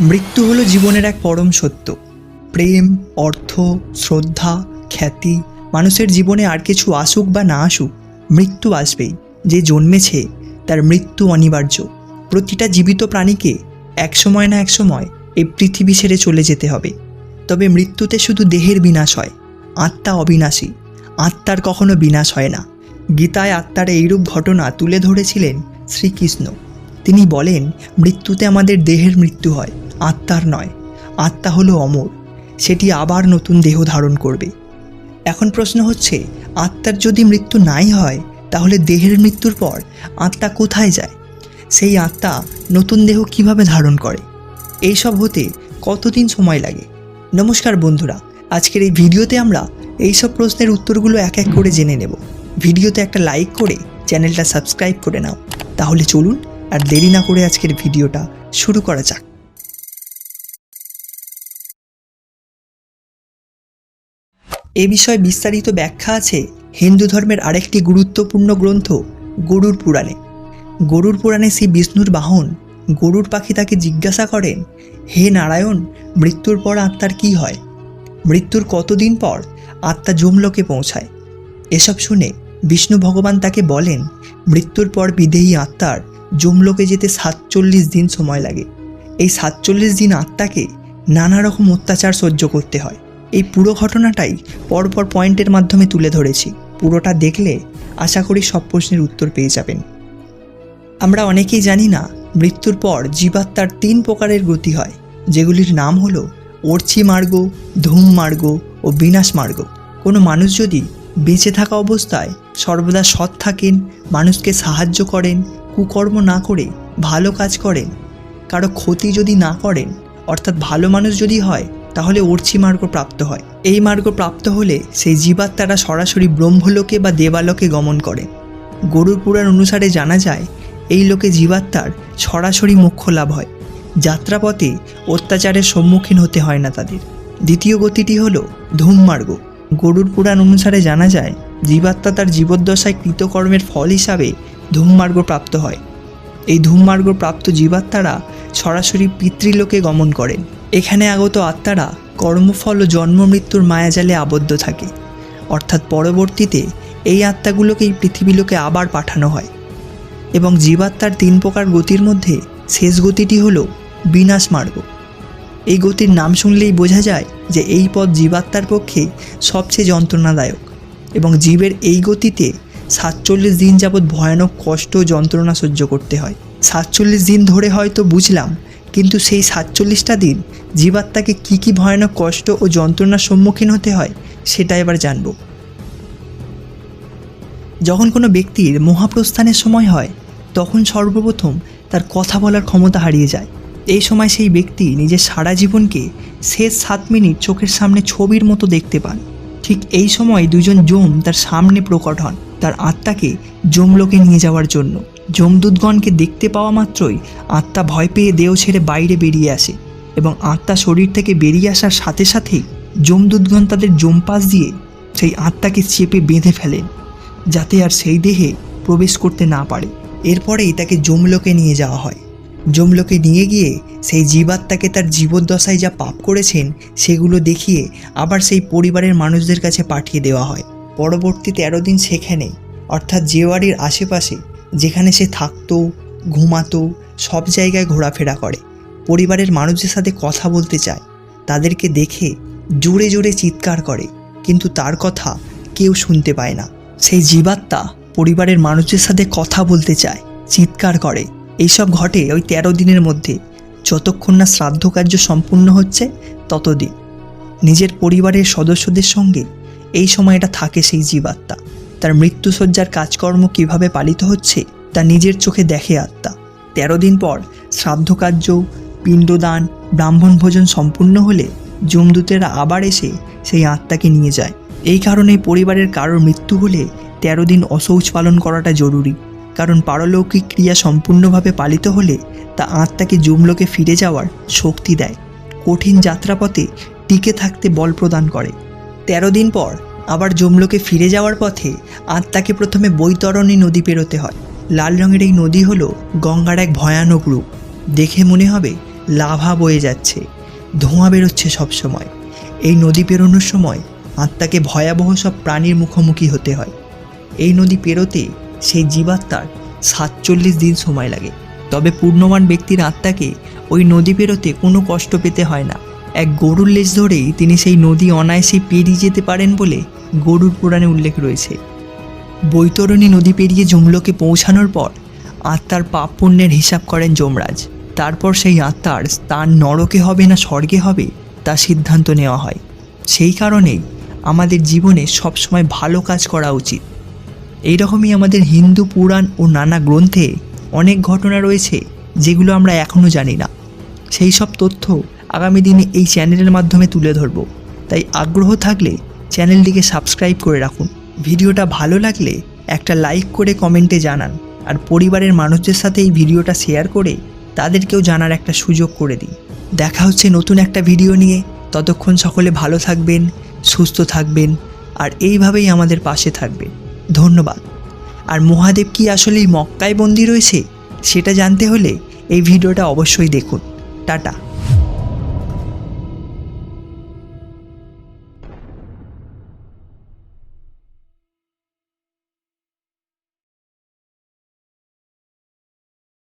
মৃত্যু হলো জীবনের এক পরম সত্য। প্রেম, অর্থ, শ্রদ্ধা, খ্যাতি, মানুষের জীবনে আর কিছু আসুক বা না আসুক, মৃত্যু আসবেই। যে জন্মেছে, তার মৃত্যু অনিবার্য। প্রতিটা জীবিত প্রাণীকে এক সময় না এক সময় এই পৃথিবী ছেড়ে চলে যেতে হবে। তবে মৃত্যুতে শুধু দেহের বিনাশ হয়, আত্মা অবিনাশী। আত্মার কখনো বিনাশ হয় না। গীতায় আত্মার এইরূপ ঘটনা তুলে ধরেছিলেন শ্রীকৃষ্ণ। তিনি বলেন, মৃত্যুতে আমাদের দেহের মৃত্যু হয়। আত্মার নয়, আত্মা হলো অমর, সেটি আবার নতুন দেহ ধারণ করবে। এখন প্রশ্ন হচ্ছে, আত্মার যদি মৃত্যু নাই হয়, তাহলে দেহের মৃত্যুর পর আত্মা কোথায় যায়? সেই আত্মা নতুন দেহ কীভাবে ধারণ করে? এইসব হতে কতদিন সময় লাগে? নমস্কার বন্ধুরা, আজকের এই ভিডিওতে আমরা এইসব প্রশ্নের উত্তরগুলো এক এক করে জেনে নেব। ভিডিওতে একটা লাইক করে চ্যানেলটা সাবস্ক্রাইব করে নাও। তাহলে চলুন আর দেরি না করে আজকের ভিডিওটা শুরু করা যাক। এ বিষয়ে বিস্তারিত ব্যাখ্যা আছে হিন্দু ধর্মের আরেকটি গুরুত্বপূর্ণ গ্রন্থ গরুর পুরাণে। গরুর পুরাণে শ্রী বিষ্ণুর বাহন গরুর পাখি তাকে জিজ্ঞাসা করেন, হে নারায়ণ, মৃত্যুর পর আত্মার কি হয়? মৃত্যুর কতদিন পর আত্মা যমলোকে পৌঁছায়? এসব শুনে বিষ্ণু ভগবান তাকে বলেন, মৃত্যুর পর বিদেহী আত্মার যমলোকে যেতে সাতচল্লিশ দিন সময় লাগে। এই সাতচল্লিশ দিন আত্মাকে নানা রকম অত্যাচার সহ্য করতে হয়। এই পুরো ঘটনাটাই পরপর পয়েন্টের মাধ্যমে তুলে ধরেছি। পুরোটা দেখলে আশা করি সব প্রশ্নের উত্তর পেয়ে যাবেন। আমরা অনেকেই জানি না, মৃত্যুর পর জীবাত্মার তিন প্রকারের গতি হয়, যেগুলির নাম হলো অর্চি মার্গ, ধূম মার্গ ও বিনাশ মার্গ। কোনো মানুষ যদি বেঁচে থাকা অবস্থায় সর্বদা সৎ থাকেন, মানুষকে সাহায্য করেন, কুকর্ম না করে ভালো কাজ করেন, কারও ক্ষতি যদি না করেন, অর্থাৎ ভালো মানুষ যদি হয় তাহলে অর্চি মার্গ প্রাপ্ত হয়। এই মার্গ প্রাপ্ত হলে সেই জীবাত্মারা সরাসরি ব্রহ্মলোকে বা দেবালোকে গমন করে। গরুর পুরাণ অনুসারে জানা যায়, এই লোকে জীবাত্মার সরাসরি মোক্ষ লাভ হয়। যাত্রাপথে অত্যাচারের সম্মুখীন হতে হয় না তাদের। দ্বিতীয় গতিটি হল ধূমমার্গ গরুর পুরাণ অনুসারে জানা যায়, জীবাত্মা তার জীবদ্দশায় কৃতকর্মের ফল হিসাবে ধূমমার্গ প্রাপ্ত হয়। এই ধূমমার্গ প্রাপ্ত জীবাত্মারা সরাসরি পিতৃলোকে গমন করেন। এখানে আগত আত্মারা কর্মফল ও জন্ম মৃত্যুর মায়াজালে আবদ্ধ থাকে। অর্থাৎ পরবর্তীতে এই আত্মাগুলোকেই পৃথিবীলোকে আবার পাঠানো হয়। এবং জীবাত্মার তিন প্রকার গতির মধ্যে শেষ গতিটি হল বিনাশ মার্গ। এই গতির নাম শুনলেই বোঝা যায় যে এই পথ জীবাত্মার পক্ষে সবচেয়ে যন্ত্রণাদায়ক। এবং জীবের এই গতিতে সাতচল্লিশ দিন যাবৎ ভয়ানক কষ্ট ও যন্ত্রণা সহ্য করতে হয়। সাতচল্লিশ দিন ধরে হয়তো বুঝলাম, কিন্তু সেই সাতচল্লিশটা দিন জীবাত্মাকে কী কী ভয়ানক কষ্ট ও যন্ত্রণার সম্মুখীন হতে হয় সেটা এবার জানব। যখন কোনো ব্যক্তির মহাপ্রস্থানের সময় হয়, তখন সর্বপ্রথম তার কথা বলার ক্ষমতা হারিয়ে যায়। এই সময় সেই ব্যক্তি নিজের সারা জীবনকে শেষ সাত মিনিট চোখের সামনে ছবির মতো দেখতে পান। ঠিক এই সময় দুজন জম তার সামনে প্রকট হন, তার আত্মাকে জমলোকে নিয়ে যাওয়ার জন্য। যমদূতগণকে দেখতে পাওয়া মাত্রই আত্মা ভয় পেয়ে দেহ ছেড়ে বাইরে বেরিয়ে আসে এবং আত্মা শরীর থেকে বেরিয়ে আসার সাথে সাথেই যমদূতগণ তাদের জমপাস দিয়ে সেই আত্মাকে চেপে বেঁধে ফেলেন যাতে আর সেই দেহে প্রবেশ করতে না পারে। এরপরেই তাকে যমলোকে নিয়ে যাওয়া হয়। যমলোকে নিয়ে গিয়ে সেই জীবাত্মাকে তার জীবদ্দশায় যা পাপ করেছেন সেগুলো দেখিয়ে আবার সেই পরিবারের মানুষদের কাছে পাঠিয়ে দেওয়া হয়। পরবর্তী তেরো দিন সেখানে অর্থাৎ বাড়ির আশেপাশে যেখানে সে থাকতো, ঘুমাতো, সব জায়গায় ঘোরাফেরা করে। পরিবারের মানুষদের সাথে কথা বলতে চায়, তাদেরকে দেখে জোরে জোরে চিৎকার করে, কিন্তু তার কথা কেউ শুনতে পায় না। সেই জীবাত্মা পরিবারের মানুষের সাথে কথা বলতে চায়, চিৎকার করে। এইসব ঘটে ওই তেরো দিনের মধ্যে। যতক্ষণ না শ্রাদ্ধ কার্য সম্পূর্ণ হচ্ছে, ততদিন। নিজের পরিবারের সদস্যদের সঙ্গে এই সময়টা থাকে সেই জীবাত্মা। তার মৃত্যুসজ্জার কাজকর্ম কীভাবে পালিত হচ্ছে, তা নিজের চোখে দেখে আত্মা। তেরো দিন পর শ্রাদ্ধ কার্য পিণ্ডদান ব্রাহ্মণ ভোজন সম্পূর্ণ হলে যমদূতেরা আবার এসে সেই আত্মাকে নিয়ে যায়। এই কারণে পরিবারের কারোর মৃত্যু হলে তেরো দিন অশৌচ পালন করাটা জরুরি। কারণ পারলৌকিক ক্রিয়া সম্পূর্ণভাবে পালিত হলে তা আত্মাকে যমলোকে ফিরে যাওয়ার শক্তি দেয়। কঠিন যাত্রাপথে টিকে থাকতে বল প্রদান করে। তেরো দিন পর আবার যমলোকে ফিরে যাওয়ার পথে আত্মাকে প্রথমে বৈতরণী নদী পেরোতে হয়। লাল রঙের এই নদী হলো গঙ্গার এক ভয়ানক রূপ। দেখে মনে হবে লাভা বয়ে যাচ্ছে, ধোঁয়া বেরোচ্ছে সবসময়। এই নদী পেরোনোর সময় আত্মাকে ভয়াবহ সব প্রাণীর মুখোমুখি হতে হয়। এই নদী পেরোতে সেই জীবাত্মার সাতচল্লিশ দিন সময় লাগে। তবে পূর্ণবান ব্যক্তির আত্মাকে ওই নদী পেরোতে কোনো কষ্ট পেতে হয় না। এক গরুর লেজ ধরেই তিনি সেই নদী অনায়াসে পেরিয়ে যেতে পারেন বলে গরুর পুরাণে উল্লেখ রয়েছে। বৈতরণী নদী পেরিয়ে যমলোকে পৌঁছানোর পর আত্মার পাপ পুণ্যের হিসাব করেন যমরাজ। তারপর সেই আত্মার স্থান নরকে হবে না স্বর্গে হবে তা সিদ্ধান্ত নেওয়া হয়। সেই কারণেই আমাদের জীবনে সবসময় ভালো কাজ করা উচিত। এইরকমই আমাদের হিন্দু পুরাণ ও নানা গ্রন্থে অনেক ঘটনা রয়েছে যেগুলো আমরা এখনও জানি না। সেই সব তথ্য আগামী দিনে এই চ্যানেলের মাধ্যমে তুলে ধরব। তাই আগ্রহ থাকলে চ্যানেলটিকে সাবস্ক্রাইব করে রাখুন। ভিডিওটা ভালো লাগলে একটা লাইক করে কমেন্টে জানান আর পরিবারের মানুষদের সাথে এই ভিডিওটা শেয়ার করে তাদেরকেও জানার একটা সুযোগ করে দিন। দেখা হচ্ছে নতুন একটা ভিডিও নিয়ে। ততক্ষণ সকলে ভালো থাকবেন, সুস্থ থাকবেন আর এইভাবেই আমাদের পাশে থাকবেন। ধন্যবাদ। আর মহাদেব কি আসলেই মক্কায় বন্দি রয়েছে? সেটা জানতে হলে এই ভিডিওটা অবশ্যই দেখুন। টাটা।